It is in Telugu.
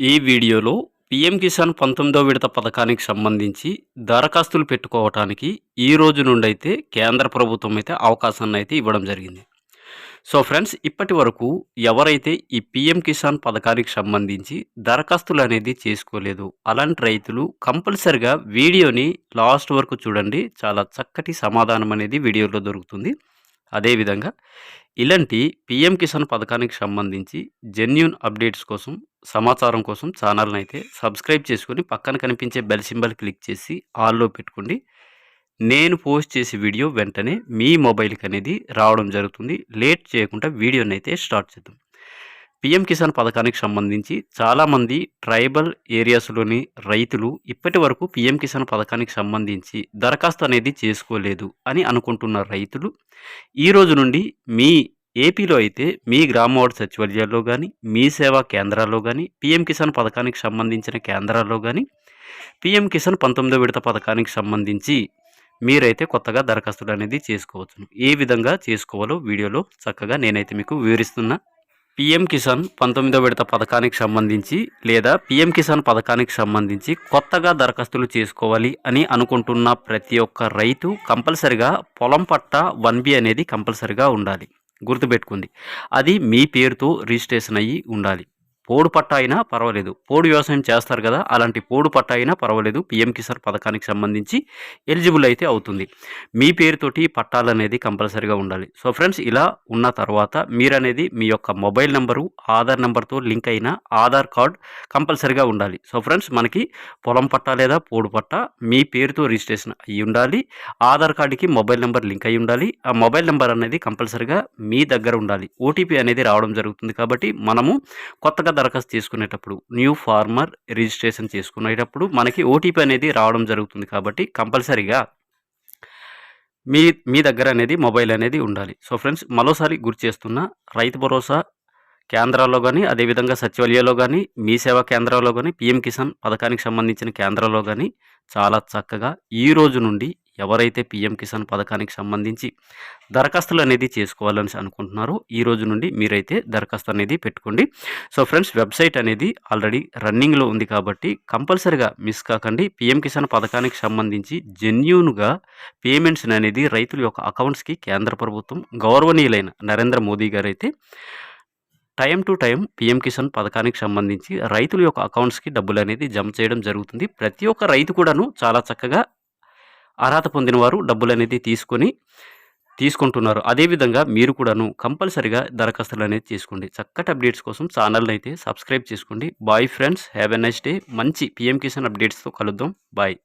ఈ వీడియోలో పీఎం కిసాన్ పంతొమ్మిదో విడత పథకానికి సంబంధించి దరఖాస్తులు పెట్టుకోవటానికి ఈ రోజు నుండి అయితే కేంద్ర ప్రభుత్వం అయితే అవకాశాన్ని అయితే ఇవ్వడం జరిగింది. సో ఫ్రెండ్స్ ఇప్పటి వరకు ఎవరైతే ఈ పీఎం కిసాన్ పథకానికి సంబంధించి దరఖాస్తులు అనేది చేసుకోలేదు అలాంటి రైతులు కంపల్సరిగా వీడియోని లాస్ట్ వరకు చూడండి. చాలా చక్కటి సమాధానం అనేది వీడియోలో దొరుకుతుంది. అదేవిధంగా ఇలాంటి పిఎం కిసాన్ పథకానికి సంబంధించి జెన్యున్ అప్డేట్స్ కోసం సమాచారం కోసం ఛానల్ని అయితే సబ్స్క్రైబ్ చేసుకొని పక్కన కనిపించే బెల్ సింబల్ క్లిక్ చేసి ఆల్లో పెట్టుకోండి. నేను పోస్ట్ చేసే వీడియో వెంటనే మీ మొబైల్కి అనేది రావడం జరుగుతుంది. లేట్ చేయకుండా వీడియోని అయితే స్టార్ట్ చేద్దాం. పిఎం కిసాన్ పథకానికి సంబంధించి చాలామంది ట్రైబల్ ఏరియాస్లోని రైతులు ఇప్పటి వరకు పిఎం కిసాన్ పథకానికి సంబంధించి దరఖాస్తు అనేది చేసుకోలేదు అని అనుకుంటున్న రైతులు ఈ రోజు నుండి మీ ఏపీలో అయితే మీ గ్రామ వార్డు సచివాలయాల్లో కానీ మీ సేవా కేంద్రాల్లో కానీ పిఎం కిసాన్ పథకానికి సంబంధించిన కేంద్రాల్లో కానీ పిఎం కిసాన్ పంతొమ్మిదో విడత పథకానికి సంబంధించి మీరైతే కొత్తగా దరఖాస్తులు అనేది చేసుకోవచ్చు ఏ విధంగా చేసుకోవాలో వీడియోలో చక్కగా నేనైతే మీకు వివరిస్తున్నా. పిఎం కిసాన్ పంతొమ్మిదో విడత పథకానికి సంబంధించి లేదా పిఎం కిసాన్ పథకానికి సంబంధించి కొత్తగా దరఖాస్తులు చేసుకోవాలి అని అనుకుంటున్న ప్రతి ఒక్క రైతు కంపల్సరిగా పొలం పట్ట వన్ బి అనేది కంపల్సరిగా ఉండాలి. గుర్తుపెట్టుకుంది అది మీ పేరుతో రిజిస్ట్రేషన్ అయ్యి ఉండాలి. పోడు పట్ట అయినా పర్వాలేదు. పోడు వ్యవసాయం చేస్తారు కదా అలాంటి పోడు పట్ట అయినా పర్వాలేదు. పిఎం కిసాన్ పథకానికి సంబంధించి ఎలిజిబుల్ అయితే అవుతుంది. మీ పేరుతోటి పట్టాలు అనేది కంపల్సరీగా ఉండాలి. సో ఫ్రెండ్స్ ఇలా ఉన్న తర్వాత మీరనేది మీ యొక్క మొబైల్ నెంబరు ఆధార్ నెంబర్తో లింక్ అయిన ఆధార్ కార్డ్ కంపల్సరీగా ఉండాలి. సో ఫ్రెండ్స్ మనకి పొలం పట్ట లేదా పోడు పట్ట మీ పేరుతో రిజిస్ట్రేషన్ అయ్యి ఉండాలి. ఆధార్ కార్డుకి మొబైల్ నెంబర్ లింక్ అయి ఉండాలి. ఆ మొబైల్ నెంబర్ అనేది కంపల్సరీగా మీ దగ్గర ఉండాలి. ఓటీపీ అనేది రావడం జరుగుతుంది కాబట్టి మనము కొత్తగా దరఖాస్తు చేసుకునేటప్పుడు న్యూ ఫార్మర్ రిజిస్ట్రేషన్ చేసుకునేటప్పుడు మనకి ఓటీపీ అనేది రావడం జరుగుతుంది కాబట్టి కంపల్సరీగా మీ మీ దగ్గర అనేది మొబైల్ అనేది ఉండాలి. సో ఫ్రెండ్స్ మరోసారి గుర్తు చేస్తున్న రైతు భరోసా కేంద్రాల్లో కానీ అదేవిధంగా సచివాలయాల్లో కానీ మీ సేవా కేంద్రాల్లో కానీ పిఎం కిసాన్ పథకానికి సంబంధించిన కేంద్రాల్లో కానీ చాలా చక్కగా ఈ రోజు నుండి ఎవరైతే పిఎం కిసాన్ పథకానికి సంబంధించి దరఖాస్తులు అనేది చేసుకోవాలని అనుకుంటున్నారో ఈ రోజు నుండి మీరైతే దరఖాస్తు అనేది పెట్టుకోండి. సో ఫ్రెండ్స్ వెబ్సైట్ అనేది ఆల్రెడీ రన్నింగ్లో ఉంది కాబట్టి కంపల్సరిగా మిస్ కాకండి. పిఎం కిసాన్ పథకానికి సంబంధించి జెన్యున్గా పేమెంట్స్ అనేది రైతుల యొక్క అకౌంట్స్కి కేంద్ర ప్రభుత్వం గౌరవనీయులైన నరేంద్ర మోదీ గారు అయితే time to time PM Kisan పథకానికి సంబంధించి రైతుల యొక్క అకౌంట్స్కి డబ్బులు అనేది జమ చేయడం జరుగుతుంది. ప్రతి ఒక్క రైతు కూడాను చాలా చక్కగా అర్హత పొందిన వారు డబ్బులు అనేది తీసుకొని తీసుకుంటున్నారు. అదేవిధంగా మీరు కూడాను కంపల్సరిగా దరఖాస్తులు అనేది చేసుకోండి. చక్కటి అప్డేట్స్ కోసం ఛానల్ అయితే సబ్స్క్రైబ్ చేసుకోండి. Bye friends have a nice day. మంచి పిఎం కిసాన్ అప్డేట్స్తో కలుద్దాం. బాయ్.